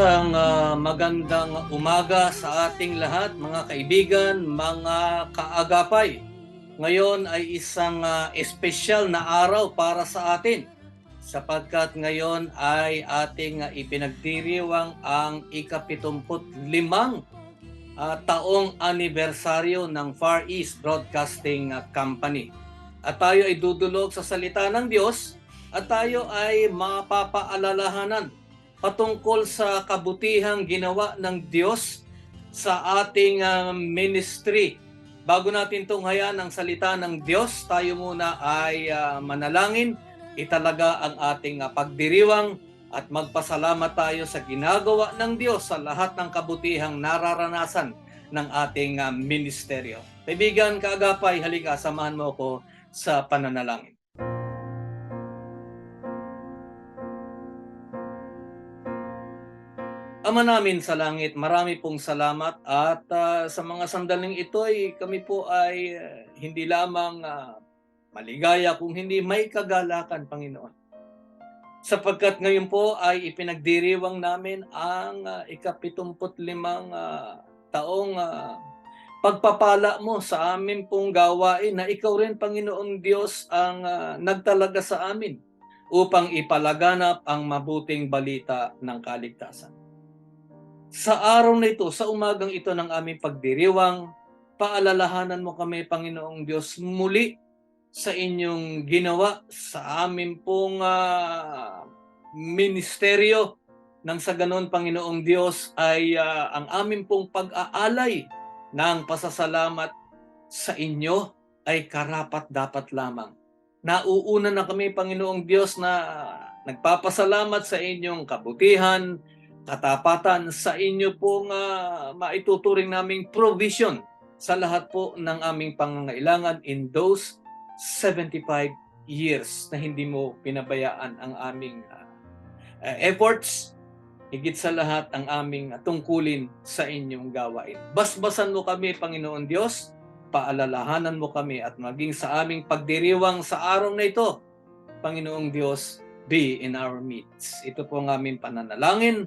Isang ah, magandang umaga sa ating lahat, mga kaibigan, mga kaagapay. Ngayon ay isang ah, espesyal na araw para sa atin sapagkat ngayon ay ating ah, ipinagdiriwang ang ikapitumput limang ah, taong anibersaryo ng Far East Broadcasting Company. At tayo ay dudulog sa salita ng Diyos at tayo ay mapapaalalahanan patungkol sa kabutihang ginawa ng Diyos sa ating ah, ministry. Bago natin tunghayan ang salita ng Diyos, tayo muna ay ah, manalangin, italaga ang ating ah, pagdiriwang at magpasalamat tayo sa ginagawa ng Diyos sa lahat ng kabutihang nararanasan ng ating ah, ministeryo. Kaibigan, kaagapay, halika, samahan mo ako sa pananalangin. Ama namin sa langit, marami pong salamat at ah, sa mga sandaling ito ay kami po ay ah, hindi lamang ah, maligaya kung hindi may kagalakan, Panginoon. Sapagkat ngayon po ay ipinagdiriwang namin ang uh, ikapitumput limang ah, taong ah, pagpapala mo sa amin pong gawain na ikaw rin, Panginoong Diyos, ang ah, nagtalaga sa amin upang ipalaganap ang mabuting balita ng kaligtasan. Sa araw na ito, sa umagang ito ng aming pagdiriwang, paalalahanan mo kami, Panginoong Diyos, muli sa inyong ginawa sa amin pong ah, ministeryo nang sa ganon, Panginoong Diyos, ay ah, ang amin pong pag-aalay ng pasasalamat sa inyo ay karapat dapat lamang. Nauuna na kami, Panginoong Diyos, na nagpapasalamat sa inyong kabutihan, katapatan sa inyo pong ah, maituturing naming provision sa lahat po ng aming pangangailangan in those 75 years na hindi mo pinabayaan ang aming ah, efforts higit sa lahat ang aming tungkulin sa inyong gawain. Basbasan mo kami, Panginoon Diyos, paalalahanan mo kami at maging sa aming pagdiriwang sa araw na ito, Panginoong Diyos, be in our midst. Ito po ang aming pananalangin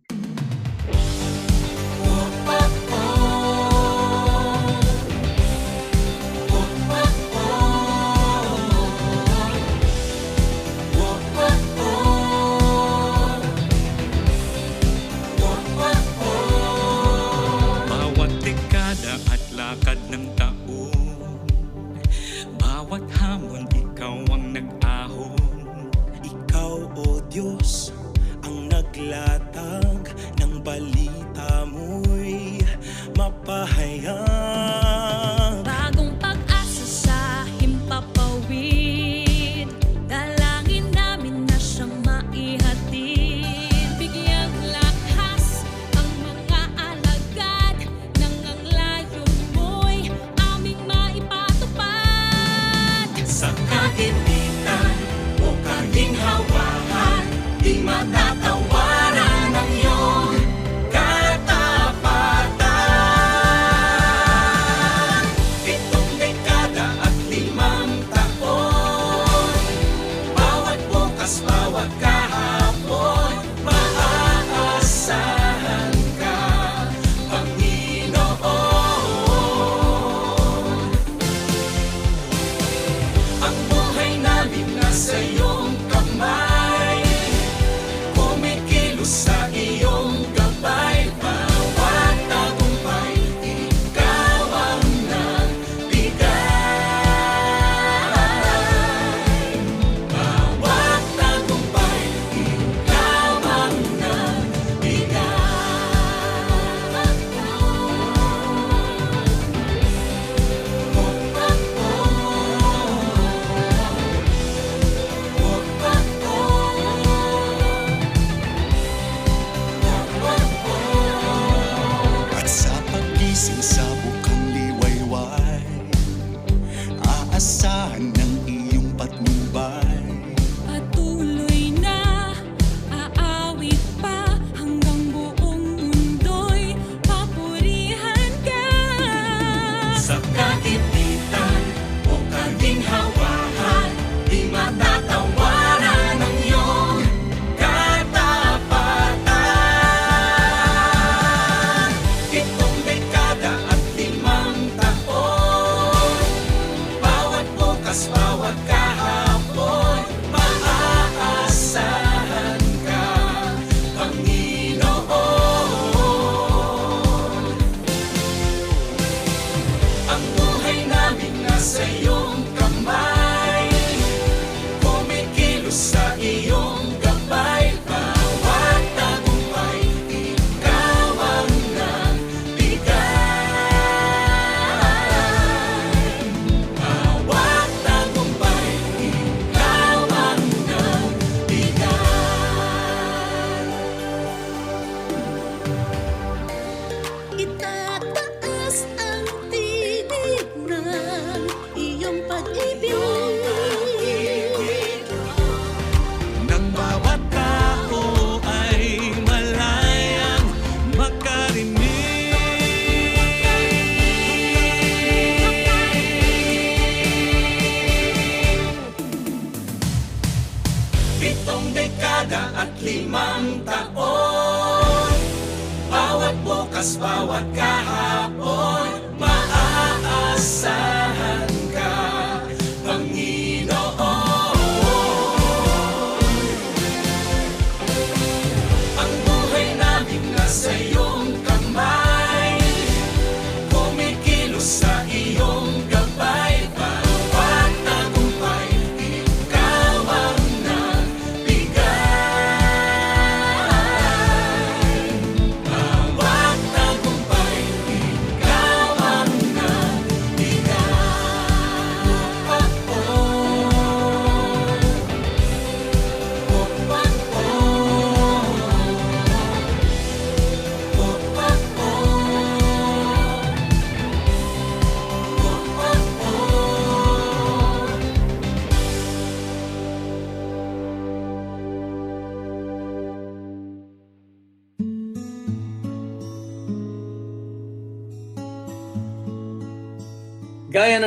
Aasahan ng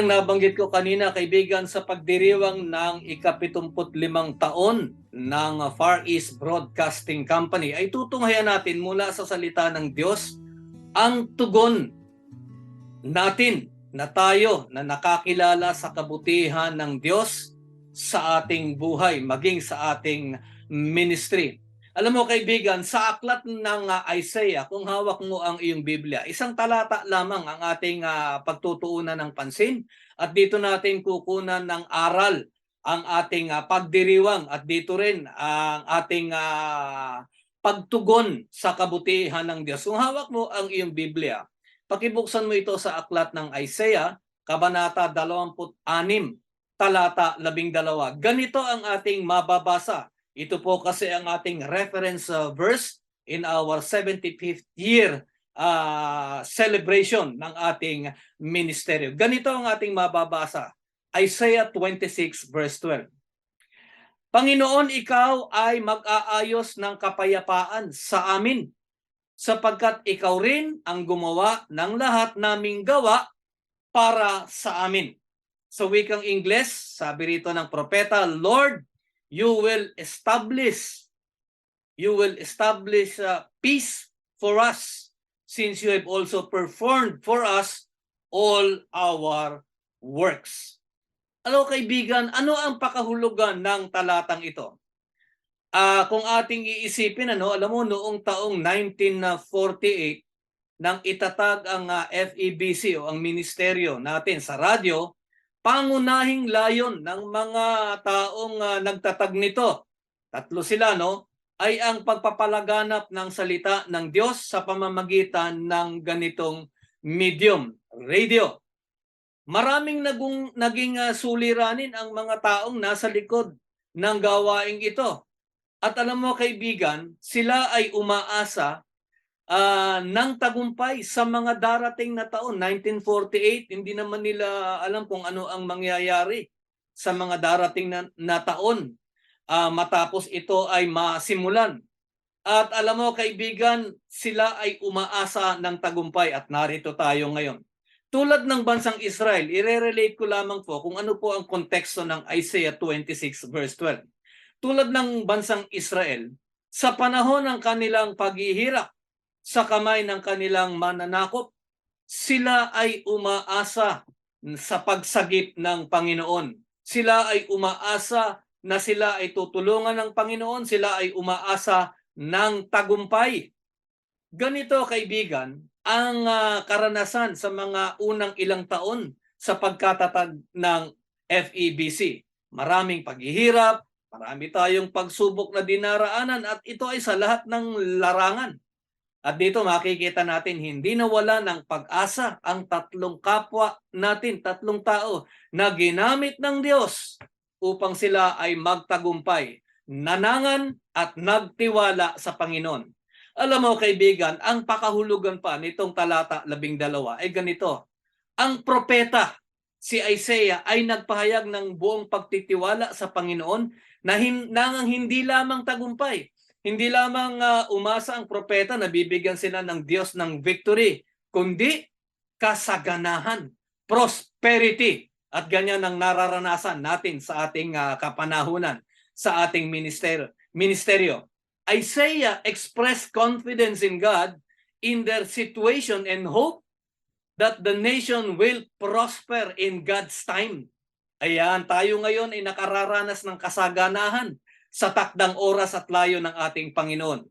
ng nabanggit ko kanina, kaibigan, sa pagdiriwang ng ikapitumput limang taon ng Far East Broadcasting Company, ay tutunghayan natin mula sa salita ng Diyos ang tugon natin na tayo na nakakilala sa kabutihan ng Diyos sa ating buhay, maging sa ating ministry. Alam mo kaibigan, sa aklat ng uh, Isaiah, kung hawak mo ang iyong Biblia, isang talata lamang ang ating uh, pagtutuunan ng pansin at dito natin kukunan ng aral ang ating uh, pagdiriwang at dito rin ang ating uh, pagtugon sa kabutihan ng Diyos. Kung hawak mo ang iyong Biblia, pakibuksan mo ito sa aklat ng Isaiah, Kabanata 26, talata 12. Ganito ang ating mababasa. Ito po kasi ang ating reference uh, verse in our 75th year uh, celebration ng ating ministeryo. Ganito ang ating mababasa. Isaiah 26 verse 12. Panginoon, ikaw ay mag-aayos ng kapayapaan sa amin sapagkat ikaw rin ang gumawa ng lahat naming gawa para sa amin. Sa wikang Ingles, sabi rito ng propeta, Lord, you will establish you will establish uh, peace for us since you have also performed for us all our works. Ano kaibigan, ano ang pakahulugan ng talatang ito? Ah, kung ating iisipin ano, alam mo noong taong 1948 nang itatag ang ah, FEBC o ang ministeryo natin sa radyo, pangunahing layon ng mga taong ah, nagtatag nito, tatlo sila no, ay ang pagpapalaganap ng salita ng Diyos sa pamamagitan ng ganitong medium, radio. Maraming naging, naging ah, suliranin ang mga taong nasa likod ng gawaing ito. At alam mo kaibigan, sila ay umaasa ah, ng tagumpay sa mga darating na taon. 1948, hindi naman nila alam kung ano ang mangyayari sa mga darating na, na taon ah, matapos ito ay masimulan. At alam mo kaibigan, sila ay umaasa ng tagumpay at narito tayo ngayon. Tulad ng bansang Israel, ire-relate ko lamang po kung ano po ang konteksto ng Isaiah 26 verse 12. Tulad ng bansang Israel, sa panahon ng kanilang paghihirap sa kamay ng kanilang mananakop, sila ay umaasa sa pagsagip ng Panginoon. Sila ay umaasa na sila ay tutulungan ng Panginoon, sila ay umaasa ng tagumpay. Ganito kaibigan, ang ah, karanasan sa mga unang ilang taon sa pagkatatag ng FEBC. Maraming paghihirap, marami tayong pagsubok na dinaraanan at ito ay sa lahat ng larangan. At dito makikita natin hindi nawala ng pag-asa ang tatlong kapwa natin, tatlong tao na ginamit ng Diyos upang sila ay magtagumpay, nanangan at nagtiwala sa Panginoon. Alam mo kaibigan, ang pakahulugan pa nitong talata labing dalawa ay ganito. Ang propeta, si Isaiah, ay nagpahayag ng buong pagtitiwala sa Panginoon na hin- hindi lamang tagumpay, hindi lamang ah, umasa ang propeta na bibigyan sila ng Diyos ng victory, kundi kasaganahan, prosperity. At ganyan ang nararanasan natin sa ating ah, kapanahunan, sa ating ministeryo. ministeryo. Isaiah expressed confidence in God in their situation and hope that the nation will prosper in God's time. Ayan, tayo ngayon ay nakararanas ng kasaganahan sa takdang oras at layo ng ating Panginoon.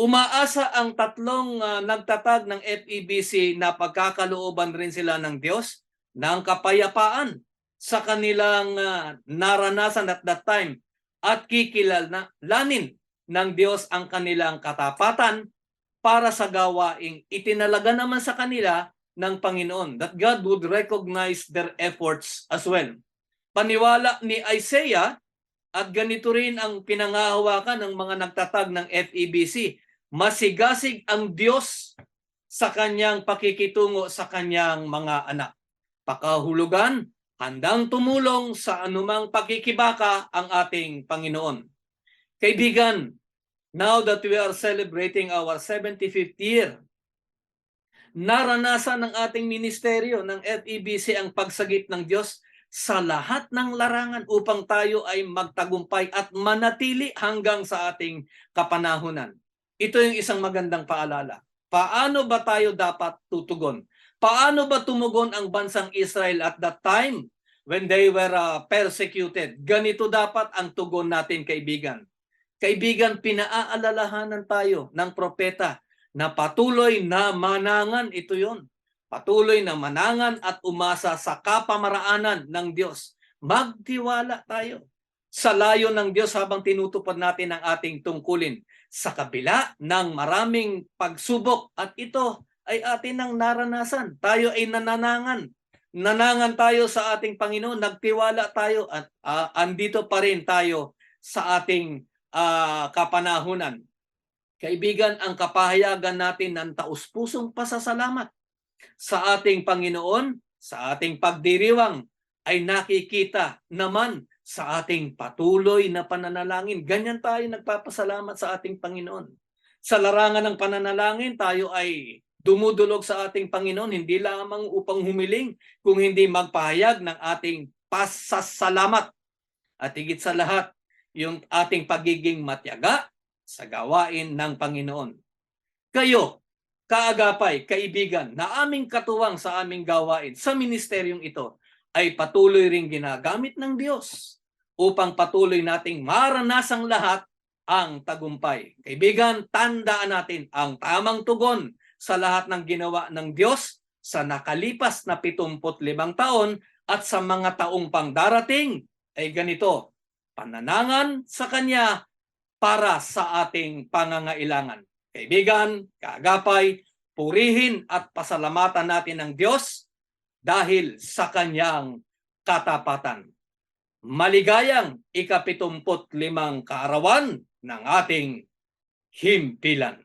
Umaasa ang tatlong ah, nagtatag ng FEBC na pagkakalooban rin sila ng Diyos ng kapayapaan sa kanilang ah, naranasan at that time at kikilalanin ng Diyos ang kanilang katapatan para sa gawaing itinalaga naman sa kanila ng Panginoon that God would recognize their efforts as well. Paniwala ni Isaiah at ganito rin ang pinangahawakan ng mga nagtatag ng FEBC. Masigasig ang Diyos sa kanyang pakikitungo sa kanyang mga anak. Pakahulugan, handang tumulong sa anumang pagkikibaka ang ating Panginoon. Kaibigan, now that we are celebrating our 75th year, naranasan ng ating ministeryo ng FEBC ang pagsagip ng Diyos sa lahat ng larangan upang tayo ay magtagumpay at manatili hanggang sa ating kapanahunan. Ito yung isang magandang paalala. Paano ba tayo dapat tutugon? Paano ba tumugon ang bansang Israel at that time when they were uh, persecuted? Ganito dapat ang tugon natin, kaibigan. Kaibigan, pinaaalalahanan tayo ng propeta na patuloy na manangan ito yon. Patuloy na manangan at umasa sa kapamaraanan ng Diyos. Magtiwala tayo sa layo ng Diyos habang tinutupad natin ang ating tungkulin sa kabila ng maraming pagsubok at ito ay atin ang naranasan. Tayo ay nananangan. Nanangan tayo sa ating Panginoon, nagtiwala tayo at ah, andito pa rin tayo sa ating ah, kapanahunan. Kaibigan, ang kapahayagan natin ng taus-pusong pasasalamat sa ating Panginoon, sa ating pagdiriwang, ay nakikita naman sa ating patuloy na pananalangin. Ganyan tayo nagpapasalamat sa ating Panginoon. Sa larangan ng pananalangin, tayo ay dumudulog sa ating Panginoon, hindi lamang upang humiling, kung hindi magpahayag ng ating pasasalamat. At higit sa lahat, yung ating pagiging matyaga sa gawain ng Panginoon. Kayo, kaagapay, kaibigan, na aming katuwang sa aming gawain sa ministeryong ito ay patuloy ring ginagamit ng Diyos upang patuloy nating maranasang lahat ang tagumpay. Kaibigan, tandaan natin ang tamang tugon sa lahat ng ginawa ng Diyos sa nakalipas na 75 taon at sa mga taong pangdarating ay ganito, pananangan sa Kanya para sa ating pangangailangan. Kaibigan, kaagapay, purihin at pasalamatan natin ang Diyos dahil sa Kanyang katapatan. Maligayang ikapitumput limang kaarawan ng ating himpilan.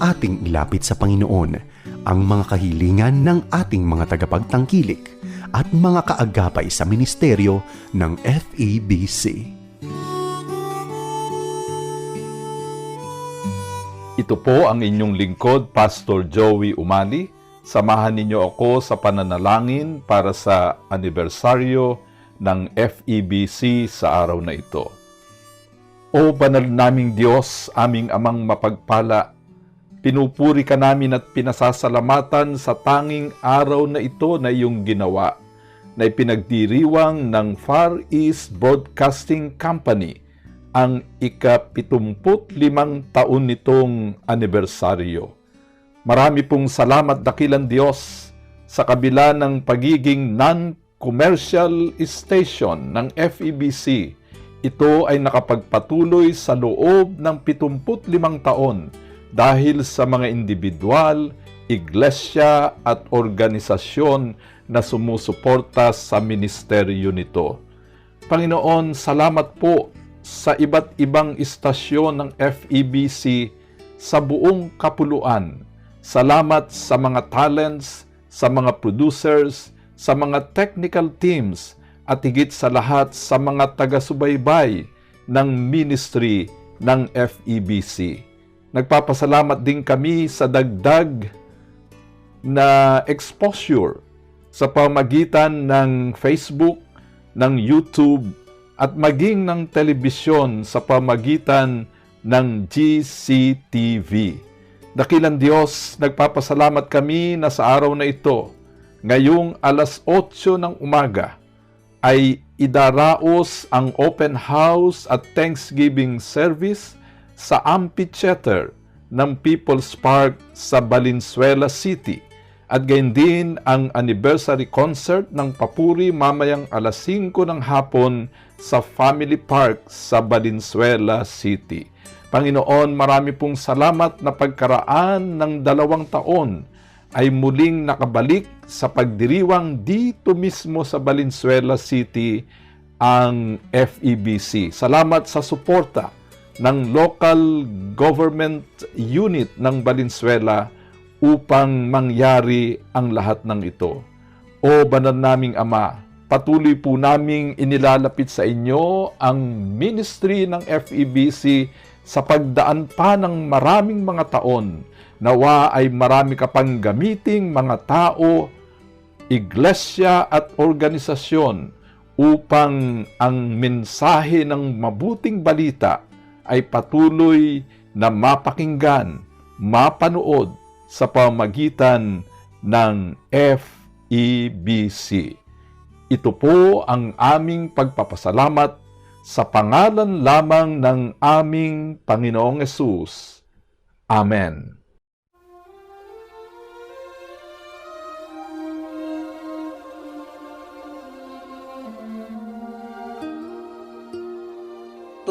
Ating ilapit sa Panginoon ang mga kahilingan ng ating mga tagapagtangkilik at mga kaagapay sa ministeryo ng FEBC. Ito po ang inyong lingkod, Pastor Joey Umali. Samahan ninyo ako sa pananalangin para sa anibersaryo ng FEBC sa araw na ito. O banal naming Diyos, aming amang mapagpala, pinupuri ka namin at pinasasalamatan sa tanging araw na ito na iyong ginawa, na ipinagdiriwang ng Far East Broadcasting Company ang ika-75 taon nitong anibersaryo. Marami pong salamat dakilang Diyos sa kabila ng pagiging non-commercial station ng FEBC. Ito ay nakapagpatuloy sa loob ng 75 taon dahil sa mga individual, iglesia at organisasyon na sumusuporta sa ministeryo nito. Panginoon, salamat po sa iba't ibang istasyon ng FEBC sa buong kapuluan. Salamat sa mga talents, sa mga producers, sa mga technical teams, at higit sa lahat sa mga taga-subaybay ng ministry ng FEBC. Nagpapasalamat din kami sa dagdag na exposure sa pamagitan ng Facebook, ng YouTube, at maging ng telebisyon sa pamagitan ng GCTV. Dakilang Diyos, nagpapasalamat kami na sa araw na ito, ngayong alas 8 ng umaga, ay idaraos ang open house at Thanksgiving service sa amphitheater ng People's Park sa Valenzuela City at gayon din ang anniversary concert ng Papuri mamayang alas 5 ng hapon sa Family Park sa Valenzuela City. Panginoon, marami pong salamat na pagkaraan ng dalawang taon ay muling nakabalik sa pagdiriwang dito mismo sa Valenzuela City ang FEBC. Salamat sa suporta ng local government unit ng Valenzuela upang mangyari ang lahat ng ito. O banal naming Ama, patuloy po naming inilalapit sa inyo ang ministry ng FEBC sa pagdaan pa ng maraming mga taon. Nawa ay marami ka pang gamiting mga tao, iglesia at organisasyon upang ang mensahe ng mabuting balita ay patuloy na mapakinggan, mapanood sa pamagitan ng FEBC. Ito po ang aming pagpapasalamat sa pangalan lamang ng aming Panginoong Yesus. Amen.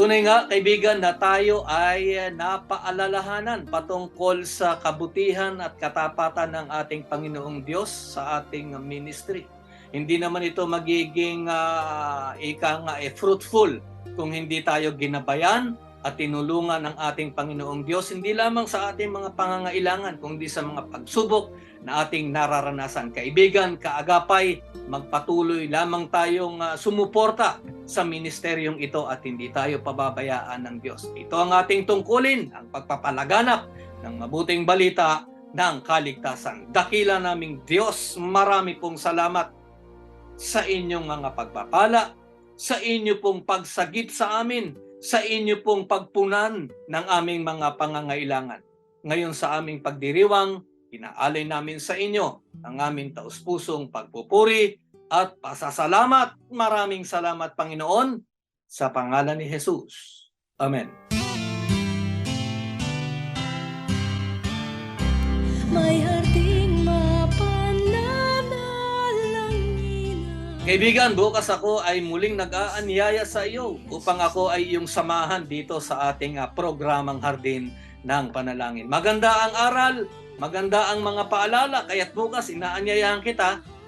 Tunay nga, kaibigan, na tayo ay eh, napaalalahanan patungkol sa kabutihan at katapatan ng ating Panginoong Diyos sa ating ministry. Hindi naman ito magiging ah, ika nga eh, fruitful kung hindi tayo ginabayan at tinulungan ng ating Panginoong Diyos hindi lamang sa ating mga pangangailangan kundi sa mga pagsubok na ating nararanasan. Kaibigan, kaagapay, magpatuloy lamang tayong ah, sumuporta sa ministeryong ito at hindi tayo pababayaan ng Diyos. Ito ang ating tungkulin, ang pagpapalaganap ng mabuting balita ng kaligtasan. Dakila naming Diyos, marami pong salamat sa inyong mga pagpapala, sa inyo pong pagsagip sa amin, sa inyo pong pagpunan ng aming mga pangangailangan. Ngayon sa aming pagdiriwang, inaalay namin sa inyo ang aming taus-pusong pagpupuri at pasasalamat. Maraming salamat Panginoon sa pangalan ni Jesus. Amen. May harding mapananalangin Kaibigan, bukas ako ay muling nag-aanyaya sa iyo upang ako ay iyong samahan dito sa ating ah, programang Hardin ng Panalangin. Maganda ang aral, maganda ang mga paalala, kaya't bukas inaanyayahan kita,